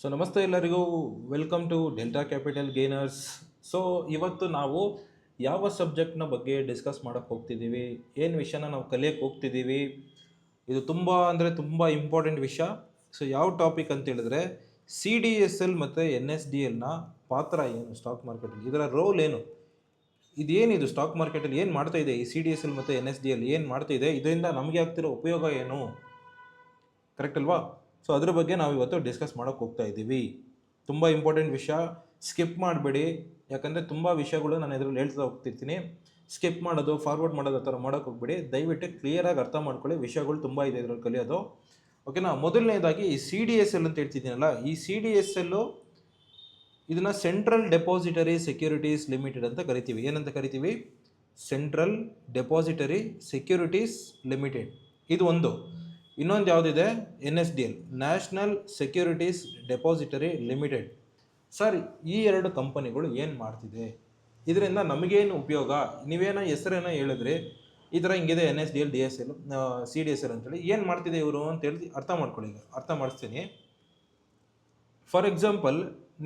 So ನಮಸ್ತೆ ಎಲ್ಲರಿಗೂ. Welcome to Delta Capital Gainers so ಇವತ್ತು ನಾವು ಯಾವ ಸಬ್ಜೆಕ್ಟ್ನ ಬಗ್ಗೆ ಡಿಸ್ಕಸ್ ಮಾಡೋಕ್ಕೆ ಹೋಗ್ತಿದ್ದೀವಿ, ಏನು ವಿಷಯನ ನಾವು ಕಲಿಯೋಕ್ಕೆ ಹೋಗ್ತಿದ್ದೀವಿ, ಇದು ತುಂಬ ಅಂದರೆ ತುಂಬ ಇಂಪಾರ್ಟೆಂಟ್ ವಿಷಯ. ಸೊ ಯಾವ ಟಾಪಿಕ್ ಅಂತ ಹೇಳಿದ್ರೆ ಸಿ ಡಿ ಎಸ್ ಎಲ್ ಮತ್ತು ಎನ್ ಎಸ್ ಡಿ ಎಲ್ನ ಪಾತ್ರ ಏನು ಸ್ಟಾಕ್ ಮಾರ್ಕೆಟಲ್ಲಿ ಇದರ ರೋಲ್ ಏನು? ಇದೇನಿದು ಸ್ಟಾಕ್ ಮಾರ್ಕೆಟಲ್ಲಿ ಏನು ಮಾಡ್ತಾ ಇದೆ ಈ ಸಿ ಡಿ ಎಸ್ ಎಲ್ ಮತ್ತು ಎನ್ ಎಸ್ ಡಿ ಎಲ್ ಏನು ಮಾಡ್ತಾ ಇದೆ, ಇದರಿಂದ ನಮಗೆ ಆಗ್ತಿರೋ ಉಪಯೋಗ ಏನು? ಕರೆಕ್ಟ್ ಅಲ್ವಾ? ಸೊ ಅದ್ರ ಬಗ್ಗೆ ನಾವು ಇವತ್ತು ಡಿಸ್ಕಸ್ ಮಾಡೋಕ್ಕೆ ಹೋಗ್ತಾ ಇದ್ದೀವಿ. ತುಂಬ ಇಂಪಾರ್ಟೆಂಟ್ ವಿಷಯ. ಸ್ಕಿಪ್ ಮಾಡಬೇಡಿ. ಯಾಕಂದರೆ ತುಂಬ ವಿಷಯಗಳು ನಾನು ಇದರಲ್ಲಿ ಹೇಳ್ತಾ ಹೋಗ್ತಿರ್ತೀನಿ. ಸ್ಕಿಪ್ ಮಾಡೋದು ಫಾರ್ವರ್ಡ್ ಮಾಡೋದು ಆ ಥರ ಮಾಡೋಕ್ಕೆ ಹೋಗ್ಬೇಡಿ. ದಯವಿಟ್ಟು ಕ್ಲಿಯರಾಗಿ ಅರ್ಥ ಮಾಡ್ಕೊಳ್ಳಿ. ವಿಷಯಗಳು ತುಂಬ ಇದೆ ಇದರಲ್ಲಿ ಕಲಿಯೋದು. ಓಕೆನಾ ಮೊದಲನೇದಾಗಿ ಈ ಸಿ ಡಿ ಎಸ್ ಎಲ್ ಅಂತ ಹೇಳ್ತಿದ್ದೀನಲ್ಲ, ಈ ಸಿ ಡಿ ಎಸ್ ಎಲ್ಲು ಇದನ್ನು ಸೆಂಟ್ರಲ್ ಡೆಪಾಸಿಟರಿ ಸೆಕ್ಯೂರಿಟೀಸ್ ಲಿಮಿಟೆಡ್ ಅಂತ ಕರಿತೀವಿ. ಏನಂತ ಕರಿತೀವಿ? ಸೆಂಟ್ರಲ್ ಡೆಪಾಸಿಟರಿ ಸೆಕ್ಯೂರಿಟೀಸ್ ಲಿಮಿಟೆಡ್ ಇದು ಒಂದು. ಇನ್ನೊಂದು ಯಾವುದಿದೆ? N S D L national securities depository limited sir ಈ ಎರಡು ಕಂಪನಿಗಳು ಏನು ಮಾಡ್ತಿದೆ? ಇದರಿಂದ ನಮಗೇನು ಉಪಯೋಗ? ನೀವೇನೋ ಹೆಸರೇನೋ ಹೇಳಿದ್ರಿ? ಈ ಥರ ಹಿಂಗಿದೆ N S D L D S L C D S L ಅಂತೇಳಿ. ಏನು ಮಾಡ್ತಿದೆ ಇವರು ಅಂತ ಹೇಳಿ ಅರ್ಥ ಮಾಡ್ಕೊಳ್ಳಿ ಈಗ. ಅರ್ಥ ಮಾಡಿಸ್ತೀನಿ. ಫಾರ್ ಎಕ್ಸಾಂಪಲ್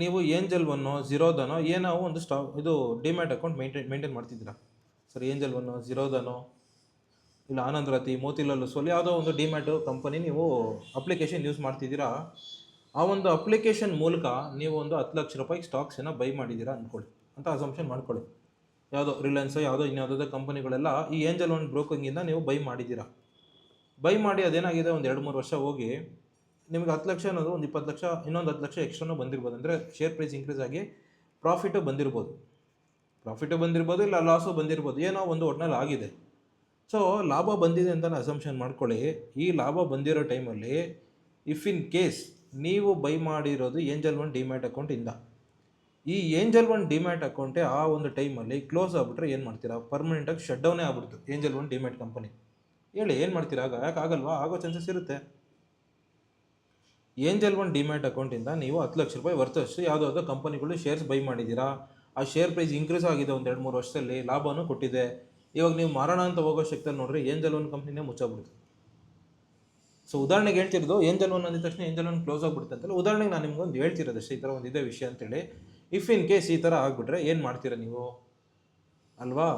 ನೀವು ಏಂಜಲ್ ಒನ್ನು ಝೀರೋದನೋ ಏನೋ ಒಂದು ಸ್ಟಾಕ್ ಇದು ಡಿಮ್ಯಾಟ್ ಅಕೌಂಟ್ ಮೇಂಟೈನ್ ಮೇಂಟೈನ್ ಮಾಡ್ತಿದ್ದೀರಾ? ಸರ್ ಏಂಜಲ್ ಒನ್ನು ಝೀರೋದನೋ ಇಲ್ಲ ಆನಂದ್ ರತಿ ಮೋತಿಲಾಲ್ ಒಸ್ವಾಲ್ ಯಾವುದೋ ಒಂದು ಡಿಮ್ಯಾಟ್ ಕಂಪನಿ ನೀವು ಅಪ್ಲಿಕೇಶನ್ ಯೂಸ್ ಮಾಡ್ತಿದ್ದೀರಾ, ಆ ಒಂದು ಅಪ್ಲಿಕೇಶನ್ ಮೂಲಕ ನೀವು ಒಂದು ಹತ್ತು ಲಕ್ಷ ರೂಪಾಯಿ ಸ್ಟಾಕ್ಸನ್ನು ಬೈ ಮಾಡಿದ್ದೀರಾ ಅಂದ್ಕೊಳ್ಳಿ ಅಂತ ಅಸಂಪ್ಷನ್ ಮಾಡ್ಕೊಳ್ಳಿ. ಯಾವುದೋ ರಿಲಯನ್ಸ್ ಯಾವುದೋ ಇನ್ಯಾವುದೋ ಕಂಪನಿಗಳೆಲ್ಲ ಈ ಏಂಜಲ್ ಒಂದು ಬ್ರೋಕಿಂಗಿಂದ ನೀವು ಬೈ ಮಾಡಿದ್ದೀರಾ. ಬೈ ಮಾಡಿ ಅದೇನಾಗಿದೆ, ಒಂದು ಎರಡು ಮೂರು ವರ್ಷ ಹೋಗಿ ನಿಮಗೆ ಹತ್ತು ಲಕ್ಷ ಅನ್ನೋದು ಒಂದು ಇಪ್ಪತ್ತು ಲಕ್ಷ, ಇನ್ನೊಂದು ಹತ್ತು ಲಕ್ಷ ಎಕ್ಸ್ಟ್ರಾನೂ ಬಂದಿರ್ಬೋದು. ಅಂದರೆ ಶೇರ್ ಪ್ರೈಸ್ ಇನ್ಕ್ರೀಸ್ ಆಗಿ ಪ್ರಾಫಿಟು ಬಂದಿರ್ಬೋದು. ಪ್ರಾಫಿಟು ಬಂದಿರ್ಬೋದು ಇಲ್ಲ ಲಾಸು ಬಂದಿರ್ಬೋದು, ಏನೋ ಒಂದು ಒಟ್ನಲ್ಲಿ ಆಗಿದೆ. ಸೊ ಲಾಭ ಬಂದಿದೆ ಅಂತ ಅಸಂಪ್ಷನ್ ಮಾಡ್ಕೊಳ್ಳಿ. ಈ ಲಾಭ ಬಂದಿರೋ ಟೈಮಲ್ಲಿ ಇಫ್ ಇನ್ ಕೇಸ್ ನೀವು ಬೈ ಮಾಡಿರೋದು ಏಂಜಲ್ ಒನ್ ಡಿಮ್ಯಾಟ್ ಅಕೌಂಟಿಂದ ಈ ಏಂಜಲ್ ಒನ್ ಡಿಮ್ಯಾಟ್ ಅಕೌಂಟೇ ಆ ಒಂದು ಟೈಮಲ್ಲಿ ಕ್ಲೋಸ್ ಆಗಿಬಿಟ್ರೆ ಏನು ಮಾಡ್ತೀರಾ? ಪರ್ಮನೆಂಟಾಗಿ ಶಟ್ ಡೌನೇ ಆಗ್ಬಿಡ್ತು ಏಂಜಲ್ ಒನ್ ಡಿಮ್ಯಾಟ್ ಕಂಪನಿ ಹೇಳಿ, ಏನು ಮಾಡ್ತೀರಾ? ಆಗ ಯಾಕೆ ಆಗಲ್ವಾ? ಆಗೋ ಚಾನ್ಸಸ್ ಇರುತ್ತೆ. ಏಂಜಲ್ ಒನ್ ಡಿಮ್ಯಾಟ್ ಅಕೌಂಟಿಂದ ನೀವು ಹತ್ತು ಲಕ್ಷ ರೂಪಾಯಿ ವರ್ತಷ್ಟು ಯಾವುದಾದ್ರು ಕಂಪನಿಗಳು ಶೇರ್ಸ್ ಬೈ ಮಾಡಿದ್ದೀರಾ? ಆ ಶೇರ್ ಪ್ರೈಸ್ ಇನ್ಕ್ರೀಸ್ ಆಗಿದೆ ಒಂದು ಎರಡು ಮೂರು ವರ್ಷದಲ್ಲಿ ಲಾಭನೂ ಕೊಟ್ಟಿದೆ. ಇವಾಗ ನೀವು ಮಾರೋಣ ಅಂತ ಹೋಗೋ ಶಕ್ತಿಯಲ್ಲಿ ನೋಡ್ರಿ, ಏಂಜಲ್ ಒನ್ ಕಂಪ್ನಿನೇ ಮುಚ್ಚೋಗ್ಬಿಡ್ತು ಸೊ ಉದಾಹರಣೆಗೆ ಹೇಳ್ತಿರೋದು, ಏಂಜಲ್ ಒನ್ ಅಂದಿದ ತಕ್ಷಣ ಏಂಜಲ್ ಒನ್ ಕ್ಲೋಸ್ ಆಗಿಬಿಡುತ್ತೆ ಅಂತಲ್ಲ ಉದಾಹರಣೆಗೆ ನಾನು ನಿಮ್ಗೆ ಒಂದು ಹೇಳ್ತಿರೋದಷ್ಟೇ ಈ ಥರ ಒಂದು ಇದೇ ವಿಷಯ ಅಂತೇಳಿ. ಇಫ್ ಇನ್ ಕೇಸ್ ಈ ಥರ ಆಗಿಬಿಟ್ರೆ ಏನು ಮಾಡ್ತೀರಾ ನೀವು? ಅಲ್ವಾ?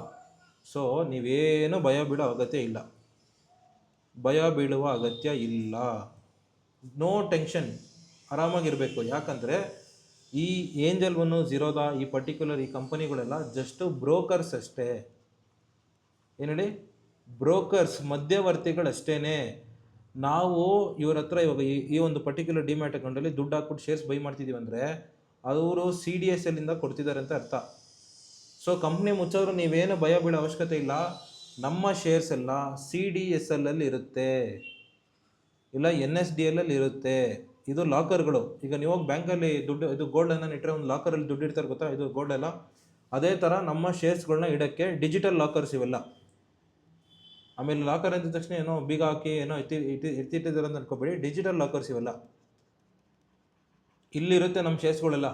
ಸೊ ನೀವೇನು ಭಯ ಬೀಳೋ ಅಗತ್ಯ ಇಲ್ಲ. ಭಯ ಬೀಳುವ ಅಗತ್ಯ ಇಲ್ಲ. ನೋ ಟೆನ್ಷನ್ ಆರಾಮಾಗಿರಬೇಕು. ಯಾಕಂದರೆ ಈ ಏಂಜಲ್ ಒನ್ನು ಝೀರೋದ ಈ ಪರ್ಟಿಕ್ಯುಲರ್ ಈ ಕಂಪನಿಗಳೆಲ್ಲ ಜಸ್ಟ್ ಬ್ರೋಕರ್ಸ್ ಅಷ್ಟೇ. ಏನು ಹೇಳಿ ಬ್ರೋಕರ್ಸ್ ಮಧ್ಯವರ್ತಿಗಳಷ್ಟೇ ನಾವು ಇವ್ರ ಹತ್ರ ಇವಾಗ ಈ ಈ ಒಂದು ಪರ್ಟಿಕ್ಯುಲರ್ ಡಿಮ್ಯಾಟ್ ಅಕೌಂಟಲ್ಲಿ ದುಡ್ಡು ಹಾಕ್ಬಿಟ್ಟು ಶೇರ್ಸ್ ಬೈ ಮಾಡ್ತಿದ್ದೀವಿ ಅಂದರೆ, ಅವರು ಸಿ ಡಿ ಎಸ್ ಎಲ್ಲಿಂದ ಕೊಡ್ತಿದ್ದಾರೆ ಅಂತ ಅರ್ಥ. ಸೊ ಕಂಪ್ನಿ ಮುಚ್ಚೋದ್ರು ನೀವೇನು ಭಯ, ಬೀಳೋ ಅವಶ್ಯಕತೆ ಇಲ್ಲ. ನಮ್ಮ ಶೇರ್ಸ್ ಎಲ್ಲ ಸಿ ಡಿ ಎಸ್ ಎಲ್ಲಲ್ಲಿ ಇರುತ್ತೆ. ಇಲ್ಲ ಎನ್ ಎಸ್ ಡಿ ಎಲ್ಲಲ್ಲಿ ಇರುತ್ತೆ. ಇದು ಲಾಕರ್ಗಳು. ಈಗ ನೀವು ಹೋಗಿ ಬ್ಯಾಂಕಲ್ಲಿ ದುಡ್ಡು, ಇದು ಗೋಲ್ಡನ್ನು ಇಟ್ಟರೆ ಒಂದು ಲಾಕರಲ್ಲಿ ದುಡ್ಡು ಇಡ್ತಾರೆ ಗೊತ್ತಾ? ಇದು ಗೋಲ್ಡ್ ಎಲ್ಲ. ಅದೇ ಥರ ನಮ್ಮ ಶೇರ್ಸ್ಗಳನ್ನ ಇಡೋಕ್ಕೆ ಡಿಜಿಟಲ್ ಲಾಕರ್ಸ್ ಇವೆಲ್ಲ. ಆಮೇಲೆ ಲಾಕರ್ ಅಂದ ತಕ್ಷಣ ಏನೋ ಬೀಗ ಹಾಕಿ ಏನೋ ಎತ್ತಿ ಇಟ್ಟಿ ಎತ್ತಿಟ್ಟಿದ್ದಾರೆ ಅಂತ ಅನ್ಕೋಬೇಡಿ. ಡಿಜಿಟಲ್ ಲಾಕರ್ಸ್ ಇವೆಲ್ಲ. ಇಲ್ಲಿರುತ್ತೆ ನಮ್ಮ ಶೇರ್ಸ್ಗಳೆಲ್ಲ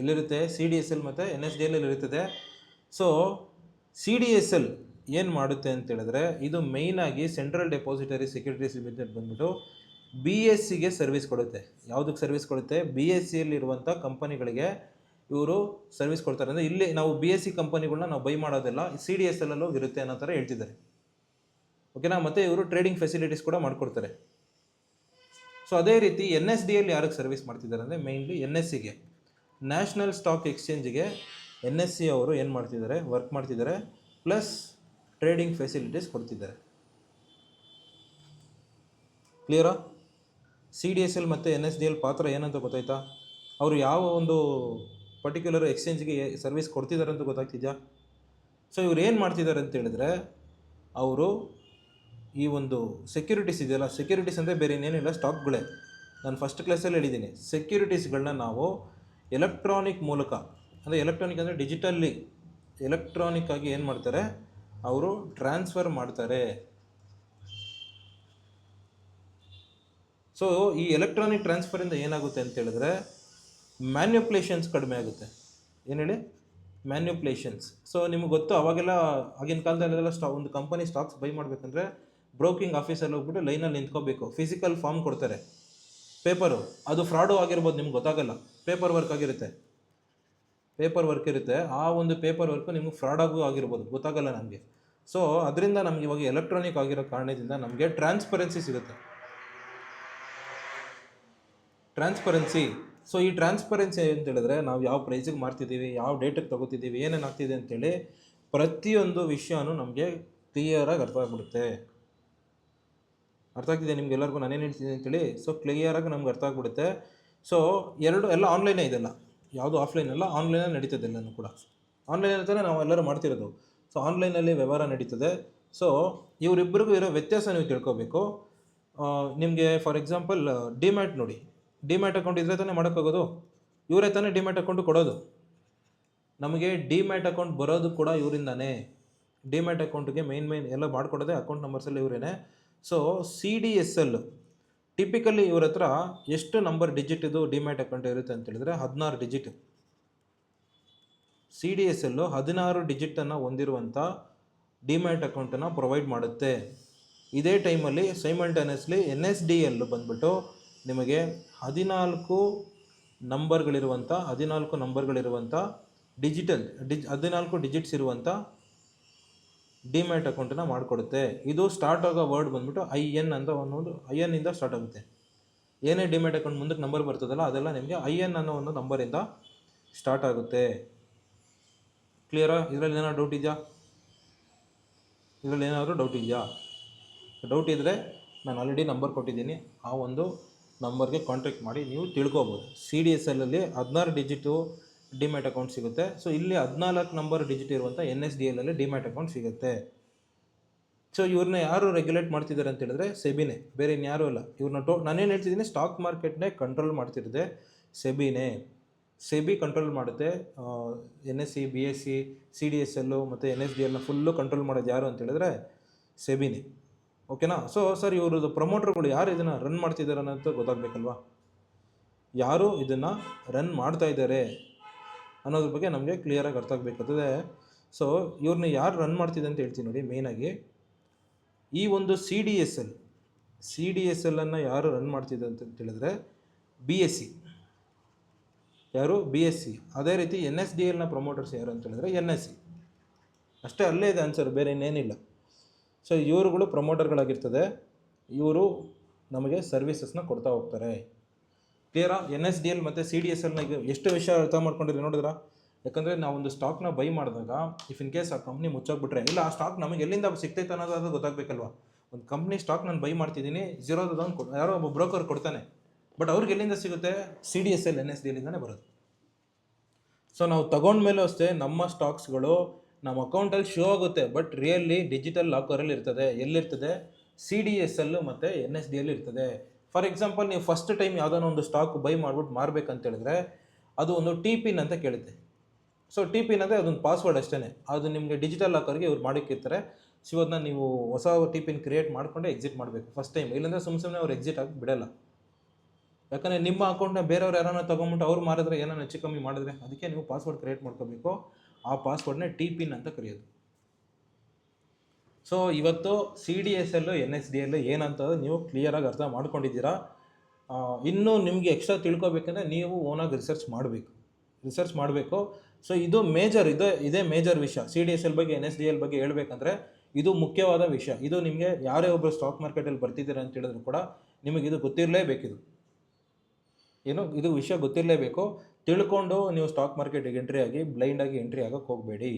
ಎಲ್ಲಿರುತ್ತೆ ಸಿ ಡಿ ಎಸ್ ಎಲ್ ಮತ್ತು ಎನ್ ಎಸ್ ಡಿ ಎಲ್ ಇರುತ್ತದೆ. So C D S L ಏನು ಮಾಡುತ್ತೆ ಅಂತ ಹೇಳಿದ್ರೆ, ಇದು ಮೇಯ್ನಾಗಿ ಸೆಂಟ್ರಲ್ ಡೆಪಾಸಿಟರಿ ಸೆಕ್ಯೂರಿಟೀಸ್ ಲಿಮಿಟೆಡ್ ಬಂದ್ಬಿಟ್ಟು ಬಿ ಎಸ್ ಸಿಗೆ ಸರ್ವಿಸ್ ಕೊಡುತ್ತೆ. ಯಾವುದಕ್ಕೆ ಸರ್ವಿಸ್ ಕೊಡುತ್ತೆ? ಬಿ ಎಸ್ ಸಿಯಲ್ಲಿರುವಂಥ ಕಂಪನಿಗಳಿಗೆ ಇವರು ಸರ್ವಿಸ್ ಕೊಡ್ತಾರೆ. ಅಂದರೆ ಇಲ್ಲಿ ನಾವು ಬಿ ಎಸ್ ಸಿ ಕಂಪನಿಗಳನ್ನ ನಾವು ಬೈ ಮಾಡೋದಿಲ್ಲ. ಸಿ ಡಿ ಎಸ್ ಎಲ್ ಅಲ್ಲೂ ಇರುತ್ತೆ ಅನ್ನೋ ಥರ ಹೇಳ್ತಿದ್ದಾರೆ. ಓಕೆನಾ? ಮತ್ತು ಇವರು ಟ್ರೇಡಿಂಗ್ ಫೆಸಿಲಿಟೀಸ್ ಕೂಡ ಮಾಡಿಕೊಡ್ತಾರೆ. ಸೊ ಅದೇ ರೀತಿ ಎನ್ ಎಸ್ ಡಿಯಲ್ಲಿ ಯಾರಿಗೆ ಸರ್ವಿಸ್ ಮಾಡ್ತಿದ್ದಾರೆ ಅಂದರೆ ಮೇಯ್ನ್ಲಿ ಎನ್ ಎಸ್ ಸಿಗೆ ನ್ಯಾಷನಲ್ ಸ್ಟಾಕ್ ಎಕ್ಸ್ಚೇಂಜ್ಗೆ ಎನ್ ಎಸ್ ಸಿ ಅವರು ಏನು ಮಾಡ್ತಿದ್ದಾರೆ? ವರ್ಕ್ ಮಾಡ್ತಿದ್ದಾರೆ. ಪ್ಲಸ್ ಟ್ರೇಡಿಂಗ್ ಫೆಸಿಲಿಟೀಸ್ ಕೊಡ್ತಿದ್ದಾರೆ. ಕ್ಲಿಯರಾ ಸಿ ಡಿ ಎಸ್ ಎಲ್ ಮತ್ತು ಎನ್ ಎಸ್ ಡಿ ಎಲ್ ಪಾತ್ರ ಏನಂತ ಗೊತ್ತಾಯ್ತಾ? ಅವರು ಯಾವ ಒಂದು ಪರ್ಟಿಕ್ಯುಲರ್ ಎಕ್ಸ್ಚೇಂಜ್ಗೆ ಸರ್ವಿಸ್ ಕೊಡ್ತಿದ್ದಾರೆ ಅಂತ ಗೊತ್ತಾಗ್ತಿದ್ಯಾ? ಸೊ ಇವ್ರು ಏನು ಮಾಡ್ತಿದ್ದಾರೆ ಅಂತ ಹೇಳಿದ್ರೆ, ಅವರು ಈ ಒಂದು ಸೆಕ್ಯೂರಿಟೀಸ್ ಇದೆಯಲ್ಲ ಸೆಕ್ಯೂರಿಟೀಸ್ ಅಂದರೆ ಬೇರೆ ಇನ್ನೇನಿಲ್ಲ ಸ್ಟಾಕ್ಗಳೇ ನಾನು ಫಸ್ಟ್ ಕ್ಲಾಸಲ್ಲಿ ಹೇಳಿದ್ದೀನಿ. ಸೆಕ್ಯೂರಿಟೀಸ್ಗಳನ್ನ ನಾವು ಎಲೆಕ್ಟ್ರಾನಿಕ್ ಮೂಲಕ, ಅಂದರೆ ಎಲೆಕ್ಟ್ರಾನಿಕ್ ಅಂದರೆ ಡಿಜಿಟಲ್ಲಿ ಎಲೆಕ್ಟ್ರಾನಿಕ್ ಆಗಿ ಏನು ಮಾಡ್ತಾರೆ? ಅವರು ಟ್ರಾನ್ಸ್ಫರ್ ಮಾಡ್ತಾರೆ. ಸೊ ಈ ಎಲೆಕ್ಟ್ರಾನಿಕ್ ಟ್ರಾನ್ಸ್ಫರಿಂದ ಏನಾಗುತ್ತೆ ಅಂತ ಹೇಳಿದ್ರೆ ಮ್ಯಾನ್ಯುಪ್ಲೇಷನ್ಸ್ ಕಡಿಮೆ ಆಗುತ್ತೆ. ಏನು ಹೇಳಿ? ಮ್ಯಾನ್ಯುಪ್ಲೇಷನ್ಸ್ ಸೊ ನಿಮ್ಗೆ ಗೊತ್ತು, ಅವಾಗೆಲ್ಲ, ಆಗಿನ ಕಾಲದಲ್ಲೆಲ್ಲ ಸ್ಟಾ ಒಂದು ಕಂಪನಿ ಸ್ಟಾಕ್ಸ್ ಬೈ ಮಾಡಬೇಕಂದ್ರೆ ಬ್ರೋಕಿಂಗ್ ಆಫೀಸಲ್ಲಿ ಹೋಗ್ಬಿಟ್ಟು ಲೈನಲ್ಲಿ ನಿಂತ್ಕೋಬೇಕು. ಫಿಸಿಕಲ್ ಫಾರ್ಮ್ ಕೊಡ್ತಾರೆ. ಪೇಪರು ಅದು ಫ್ರಾಡು ಆಗಿರ್ಬೋದು, ನಿಮ್ಗೆ ಗೊತ್ತಾಗಲ್ಲ. ಪೇಪರ್ ವರ್ಕ್ ಆಗಿರುತ್ತೆ. ಪೇಪರ್ ವರ್ಕ್ ಇರುತ್ತೆ. ಆ ಒಂದು ಪೇಪರ್ ವರ್ಕ್ ನಿಮ್ಗೆ ಫ್ರಾಡಾಗೂ ಆಗು ಆಗಿರ್ಬೋದು. ಗೊತ್ತಾಗಲ್ಲ ನಮಗೆ. ಸೊ ಅದರಿಂದ ನಮ್ಗೆ ಇವಾಗ ಎಲೆಕ್ಟ್ರಾನಿಕ್ ಆಗಿರೋ ಕಾರಣದಿಂದ ನಮಗೆ ಟ್ರಾನ್ಸ್ಪರೆನ್ಸಿ ಸಿಗುತ್ತೆ. ಟ್ರಾನ್ಸ್ಪರೆನ್ಸಿ ಸೊ ಈ ಟ್ರಾನ್ಸ್ಪರೆನ್ಸಿ ಅಂತ ಹೇಳಿದ್ರೆ ನಾವು ಯಾವ ಪ್ರೈಸಿಗೆ ಮಾರ್ತಿದ್ದೀವಿ, ಯಾವ ಡೇಟಿಗೆ ತಗೋತಿದ್ದೀವಿ, ಏನೇನು ಆಗ್ತಿದೆ ಅಂತೇಳಿ ಪ್ರತಿಯೊಂದು ವಿಷಯನೂ ನಮಗೆ ಕ್ಲಿಯರಾಗಿ ಅರ್ಥ ಆಗ್ಬಿಡುತ್ತೆ. ಅರ್ಥ ಆಗ್ತಿದೆ ನಿಮ್ಗೆ ಎಲ್ಲರಿಗೂ? ನಾನೇನು ಹೇಳ್ತಿದ್ದೀನಿ ಅಂತೇಳಿ ಸೊ ಕ್ಲಿಯರಾಗಿ ನಮ್ಗೆ ಅರ್ಥ ಆಗ್ಬಿಡುತ್ತೆ. ಸೊ ಎರಡು, ಎಲ್ಲ ಆನ್ಲೈನೇ ಇದೆಲ್ಲ. ಯಾವುದು ಆಫ್ಲೈನ್ ಅಲ್ಲ ಆನ್ಲೈನಲ್ಲಿ ನಡೀತದೆ ಎಲ್ಲನೂ ಕೂಡ. ಆನ್ಲೈನ್ ಅಂತಾನೆ ನಾವು ಎಲ್ಲರೂ ಮಾಡ್ತಿರೋದು. ಸೊ ಆನ್ಲೈನಲ್ಲಿ ವ್ಯವಹಾರ ನಡೀತದೆ. ಸೊ ಇವರಿಬ್ಬರಿಗೂ ಇರೋ ವ್ಯತ್ಯಾಸ ನೀವು ತಿಳ್ಕೊಬೇಕು. ನಿಮಗೆ ಫಾರ್ ಎಕ್ಸಾಂಪಲ್ ಡಿಮ್ಯಾಟ್ ನೋಡಿ. ಡಿಮ್ಯಾಟ್ ಅಕೌಂಟ್ ಇದ್ರೆ ತಾನೇ ಮಾಡೋಕ್ಕಾಗೋದು ಇವರೇ ತಾನೇ ಡಿಮ್ಯಾಟ್ ಅಕೌಂಟ್ ಕೊಡೋದು? ನಮಗೆ ಡಿಮ್ಯಾಟ್ ಅಕೌಂಟ್ ಬರೋದು ಕೂಡ ಇವರಿಂದಾನೇ. ಡಿಮ್ಯಾಟ್ ಅಕೌಂಟ್ಗೆ ಮೇನ್ ಮೇನ್ ಎಲ್ಲ ಮಾಡಿಕೊಡೋದೇ ಅಕೌಂಟ್ ನಂಬರ್ಸಲ್ಲಿ ಇವರೇನೆ. So C D S L typically ಇವ್ರ ಹತ್ರ ಎಷ್ಟು ನಂಬರ್ ಡಿಜಿಟ್ ಇದು ಡಿಮ್ಯಾಟ್ ಅಕೌಂಟ್ ಇರುತ್ತೆ ಅಂತ ಹೇಳಿದ್ರೆ ಹದಿನಾರು ಡಿಜಿಟ್ ಸಿ ಡಿ ಎಸ್ ಎಲ್ಲು ಹದಿನಾರು ಡಿಜಿಟನ್ನು ಹೊಂದಿರುವಂಥ ಡಿಮ್ಯಾಟ್ ಅಕೌಂಟನ್ನು ಪ್ರೊವೈಡ್ ಮಾಡುತ್ತೆ. ಇದೇ ಟೈಮಲ್ಲಿ simultaneously N S D L ಬಂದ್ಬಿಟ್ಟು ನಿಮಗೆ ಹದಿನಾಲ್ಕು ನಂಬರ್ಗಳಿರುವಂಥ ಹದಿನಾಲ್ಕು ನಂಬರ್ಗಳಿರುವಂಥ ಡಿಜಿಟಲ್ ಡಿಜ್, ಹದಿನಾಲ್ಕು ಡಿಜಿಟ್ಸ್ ಇರುವಂಥ ಡಿಮ್ಯಾಟ್ ಅಕೌಂಟನ್ನು ಮಾಡಿಕೊಡುತ್ತೆ. ಇದು ಸ್ಟಾರ್ಟ್ ಆಗೋ ವರ್ಡ್ ಬಂದ್ಬಿಟ್ಟು ಐ ಎನ್ ಅಂತ ಒಂದೊಂದು ಐ ಎನ್ನಿಂದ ಸ್ಟಾರ್ಟ್ ಆಗುತ್ತೆ. ಏನೇ ಡಿಮ್ಯಾಟ್ ಅಕೌಂಟ್ ಮುಂದಕ್ಕೆ ನಂಬರ್ ಬರ್ತದಲ್ಲ, ಅದೆಲ್ಲ ನಿಮಗೆ ಐ ಎನ್ ಅನ್ನೋ ಒಂದು ನಂಬರಿಂದ ಸ್ಟಾರ್ಟ್ ಆಗುತ್ತೆ. ಕ್ಲಿಯರಾ ಇದರಲ್ಲಿ ಏನಾದ್ರು ಡೌಟ್ ಇದೆಯಾ? ಇದರಲ್ಲಿ ಏನಾದರೂ ಡೌಟ್ ಇದೆಯಾ? ಡೌಟ್ ಇದ್ದರೆ ನಾನು ಆಲ್ರೆಡಿ ನಂಬರ್ ಕೊಟ್ಟಿದ್ದೀನಿ. ಆ ಒಂದು ನಂಬರ್ಗೆ ಕಾಂಟ್ಯಾಕ್ಟ್ ಮಾಡಿ ನೀವು ತಿಳ್ಕೊಬೋದು. ಸಿ ಡಿ ಎಸ್ ಎಲ್ಲಲ್ಲಿ ಹದಿನಾರು ಡಿಜಿಟು ಡಿಮ್ಯಾಟ್ ಅಕೌಂಟ್ ಸಿಗುತ್ತೆ. ಸೊ ಇಲ್ಲಿ ಹದಿನಾಲ್ಕು ನಂಬರ್ ಡಿಜಿಟ್ ಇರುವಂಥ ಎನ್ ಎಸ್ ಡಿ ಎಲ್ಲಲ್ಲಿ ಡಿಮ್ಯಾಟ್ ಅಕೌಂಟ್ ಸಿಗುತ್ತೆ. ಸೊ ಇವ್ರನ್ನ ಯಾರು ರೆಗ್ಯುಲೇಟ್ ಮಾಡ್ತಿದ್ದಾರೆ ಅಂತ ಹೇಳಿದ್ರೆ ಸೆಬಿನೇ. ಬೇರೆ ಇನ್ಯಾರೂ ಅಲ್ಲ. ಇವ್ರನ್ನ ಟೋ ನಾನೇನು ಹೇಳ್ತಿದ್ದೀನಿ ಸ್ಟಾಕ್ ಮಾರ್ಕೆಟ್ನೇ ಕಂಟ್ರೋಲ್ ಮಾಡ್ತಿರೋದೆ ಸೆಬಿನೇ. ಸೆಬಿ ಕಂಟ್ರೋಲ್ ಮಾಡುತ್ತೆ. N S C B S C C D S L ಮತ್ತು ಎನ್ ಎಸ್ ಡಿ ಎಲ್ನ ಫುಲ್ಲು ಕಂಟ್ರೋಲ್ ಮಾಡೋದು ಯಾರು ಅಂತ ಹೇಳಿದ್ರೆ ಸೆಬಿನೇ. ಓಕೆನಾ ಸೊ ಸರ್ ಇವ್ರದ್ದು ಪ್ರಮೋಟರ್ಗಳು ಯಾರು ಇದನ್ನು ರನ್ ಮಾಡ್ತಿದ್ದಾರೆ ಅನ್ನೋದು ಗೊತ್ತಾಗಬೇಕಲ್ವಾ? ಯಾರು ಇದನ್ನು ರನ್ ಮಾಡ್ತಾ ಇದ್ದಾರೆ? ಅನ್ನೋದ್ರ ಬಗ್ಗೆ ನಮಗೆ ಕ್ಲಿಯರಾಗಿ ಅರ್ಥ ಆಗಬೇಕಾಗ್ತದೆ. ಸೊ ಇವ್ರನ್ನ ಯಾರು ರನ್ ಮಾಡ್ತಿದೆ ಅಂತ ಹೇಳ್ತೀನಿ ನೋಡಿ ಮೇಯ್ನಾಗಿ ಈ ಒಂದು C D S L C D S ಎಲ್ಲನ್ನು ಯಾರು ರನ್ ಮಾಡ್ತಿದೆ ಅಂತ ಹೇಳಿದ್ರೆ ಬಿ ಎಸ್ ಸಿ ಯಾರು? ಬಿ ಎಸ್ ಸಿ ಅದೇ ರೀತಿ ಎನ್ ಎಸ್ ಡಿ ಎಲ್ನ ಪ್ರಮೋಟರ್ಸ್ ಯಾರು ಅಂತ ಹೇಳಿದ್ರೆ ಎನ್ ಎಸ್ ಸಿ ಅಷ್ಟೇ ಅಲ್ಲೇ ಇದೆ ಆನ್ಸರ್ ಬೇರೆ ಇನ್ನೇನಿಲ್ಲ. ಸೊ ಇವರುಗಳು ಪ್ರಮೋಟರ್ಗಳಾಗಿರ್ತದೆ ಇವರು ನಮಗೆ ಸರ್ವಿಸಸ್ನ ಕೊಡ್ತಾ ಹೋಗ್ತಾರೆ. ಕ್ಲಿಯರಾ? ಎನ್ ಎಸ್ ಡಿ ಎಲ್ ಮತ್ತು ಸಿ ಡಿ ಎಸ್ ಎಲ್ನ ಎಷ್ಟು ವಿಷಯ ಅರ್ಥ ಮಾಡ್ಕೊಂಡಿರಿ ನೋಡಿದ್ರ? ಯಾಕಂದರೆ ನಾವು ಒಂದು ಸ್ಟಾಕ್ನ ಬೈ ಮಾಡಿದಾಗ ಇಫ್ ಇನ್ ಕೇಸ್ ಆ ಕಂಪ್ನಿ ಮುಚ್ಚೋಗ್ಬಿಟ್ರೆ ಇಲ್ಲ ಆ ಸ್ಟಾಕ್ ನಮಗೆ ಎಲ್ಲಿಂದ ಸಿಗ್ತೈತೆ ಅನ್ನೋದು ಅದು ಗೊತ್ತಾಗಬೇಕಲ್ವಾ? ಒಂದು ಕಂಪ್ನಿ ಸ್ಟಾಕ್ ನಾನು ಬೈ ಮಾಡ್ತಿದ್ದೀನಿ ಝೀರೋದೊಂದು ಕೊಡ್ ಯಾರೋ ಒಬ್ಬ ಬ್ರೋಕರ್ ಕೊಡ್ತಾನೆ. ಬಟ್ ಅವ್ರಿಗೆ ಎಲ್ಲಿಂದ ಸಿಗುತ್ತೆ? C D S L, N S D ಎಲ್ಲಿಂದನೇ ಬರುತ್ತೆ ಸೊ ನಾವು ತಗೊಂಡ್ಮೇಲೂ ಅಷ್ಟೇ ನಮ್ಮ ಸ್ಟಾಕ್ಸ್ಗಳು ನಮ್ಮ ಅಕೌಂಟಲ್ಲಿ ಶೋ ಆಗುತ್ತೆ. ಬಟ್ ರಿಯಲಿ ಡಿಜಿಟಲ್ ಲಾಕರಲ್ಲಿ ಇರ್ತದೆ. ಎಲ್ಲಿರ್ತದೆ? ಸಿ ಡಿ ಎಸ್ ಎಲ್ ಮತ್ತು ಎನ್ ಎಸ್ ಡಿ ಎಲ್ ಇರ್ತದೆ. ಫಾರ್ ಎಕ್ಸಾಂಪಲ್ ನೀವು ಫಸ್ಟ್ ಟೈಮ್ ಯಾವುದಾನ ಒಂದು ಸ್ಟಾಕ್ ಬೈ ಮಾಡ್ಬಿಟ್ಟು ಮಾರ್ಬೇಕಂತ ಹೇಳಿದ್ರೆ ಅದು ಒಂದು ಟಿ ಪಿನ್ ಅಂತ ಕೇಳುತ್ತೆ. ಸೊ ಟಿ ಪಿನ್ ಅಂದರೆ ಅದೊಂದು ಪಾಸ್ವರ್ಡ್ ಅಷ್ಟೇ ಅದು ನಿಮಗೆ ಡಿಜಿಟಲ್ ಲಾಕರ್ಗೆ ಇವ್ರು ಮಾಡಿಕ್ಕಿರ್ತಾರೆ ಸೊ ಅದನ್ನ ನೀವು ಹೊಸ ಟಿ ಪಿನ್ ಕ್ರಿಯೇಟ್ ಮಾಡಿಕೊಂಡೆ ಎಕ್ಸಿಟ್ ಮಾಡಬೇಕು ಫಸ್ಟ್ ಟೈಮ್ ಇಲ್ಲಾಂದರೆ ಸುಮ್ಮ ಸುಮ್ಮನೆ ಅವ್ರು ಎಕ್ಸಿಟ್ ಆಗಿ ಬಿಡಲ್ಲ. ಯಾಕಂದರೆ ನಿಮ್ಮ ಅಕೌಂಟ್ನ ಬೇರೆಯವ್ರು ಯಾರನ್ನ ತೊಗೊಂಬಿಟ್ಟು ಅವ್ರು ಮಾರಿದ್ರೆ ಏನೋ ಹೆಚ್ಚು ಕಮ್ಮಿ ಮಾಡಿದ್ರೆ ಅದಕ್ಕೆ ನೀವು ಪಾಸ್ವರ್ಡ್ ಕ್ರಿಯೇಟ್ ಮಾಡ್ಕೋಬೇಕು. ಆ ಪಾಸ್ವರ್ಡ್ನೇ ಟಿ ಪಿನ್ ಅಂತ ಕರೆಯೋದು. ಸೊ ಇವತ್ತು C D S L N S D L ಏನಂತ ನೀವು ಕ್ಲಿಯರಾಗಿ ಅರ್ಥ ಮಾಡ್ಕೊಂಡಿದ್ದೀರಾ? ಇನ್ನೂ ನಿಮಗೆ ಎಕ್ಸ್ಟ್ರಾ ತಿಳ್ಕೊಬೇಕಂದ್ರೆ ನೀವು ಓನಾಗಿ ರಿಸರ್ಚ್ ಮಾಡಬೇಕು. ರಿಸರ್ಚ್ ಮಾಡಬೇಕು. ಸೊ ಇದು ಮೇಜರ್ ಇದು, ಇದೇ ಮೇಜರ್ ವಿಷಯ. ಸಿ ಡಿ ಎಸ್ ಎಲ್ ಬಗ್ಗೆ ಎನ್ ಎಸ್ ಡಿ ಎಲ್ ಬಗ್ಗೆ ಹೇಳಬೇಕಂದ್ರೆ ಇದು ಮುಖ್ಯವಾದ ವಿಷಯ. ಇದು ನಿಮಗೆ ಯಾರೇ ಒಬ್ಬರು ಸ್ಟಾಕ್ ಮಾರ್ಕೆಟಲ್ಲಿ ಬರ್ತಿದ್ದೀರಾ ಅಂತ ಹೇಳಿದ್ರು ಕೂಡ ನಿಮಗೆ ಇದು ಗೊತ್ತಿರಲೇಬೇಕಿದು ಏನು? ಇದು ವಿಷಯ ಗೊತ್ತಿರಲೇಬೇಕು. ತಿಳ್ಕೊಂಡು ನೀವು ಸ್ಟಾಕ್ ಮಾರ್ಕೆಟಿಗೆ ಎಂಟ್ರಿ ಆಗಿ ಬ್ಲೈಂಡಾಗಿ ಎಂಟ್ರಿ ಆಗೋಕ್ಕೆ ಹೋಗಬೇಡಿ.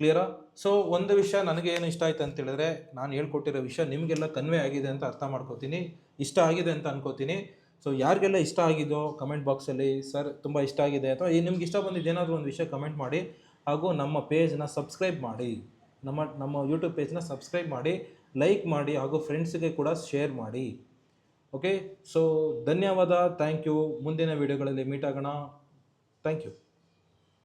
ಕ್ಲಿಯರಾ ಸೊ ಒಂದು ವಿಷಯ ನನಗೆ ಏನು ಇಷ್ಟ ಆಯ್ತು ಅಂತೇಳಿದ್ರೆ, ನಾನು ಹೇಳ್ಕೊಟ್ಟಿರೋ ವಿಷಯ ನಿಮಗೆಲ್ಲ ಕನ್ವೆ ಆಗಿದೆ ಅಂತ ಅರ್ಥ ಮಾಡ್ಕೋತೀನಿ. ಇಷ್ಟ ಆಗಿದೆ ಅಂತ ಅನ್ಕೋತೀನಿ. ಸೊ ಯಾರಿಗೆಲ್ಲ ಇಷ್ಟ ಆಗಿದೋ ಕಮೆಂಟ್ ಬಾಕ್ಸಲ್ಲಿ ಸರ್, ತುಂಬ ಇಷ್ಟ ಆಗಿದೆ ಅಥವಾ ಈ ನಿಮ್ಗೆ ಇಷ್ಟ ಬಂದಿದ್ದು ಏನಾದರೂ ಒಂದು ವಿಷಯ ಕಮೆಂಟ್ ಮಾಡಿ ಹಾಗೂ ನಮ್ಮ ಪೇಜ್ನ ಸಬ್ಸ್ಕ್ರೈಬ್ ಮಾಡಿ. ನಮ್ಮ ನಮ್ಮ ಯೂಟ್ಯೂಬ್ ಪೇಜ್ನ ಸಬ್ಸ್ಕ್ರೈಬ್ ಮಾಡಿ ಲೈಕ್ ಮಾಡಿ ಹಾಗೂ ಫ್ರೆಂಡ್ಸ್ಗೆ ಕೂಡ ಶೇರ್ ಮಾಡಿ. ಓಕೆ ಸೊ ಧನ್ಯವಾದ. ಥ್ಯಾಂಕ್ ಯು ಮುಂದಿನ ವೀಡಿಯೋಗಳಲ್ಲಿ ಮೀಟ್ ಆಗೋಣ. Thank you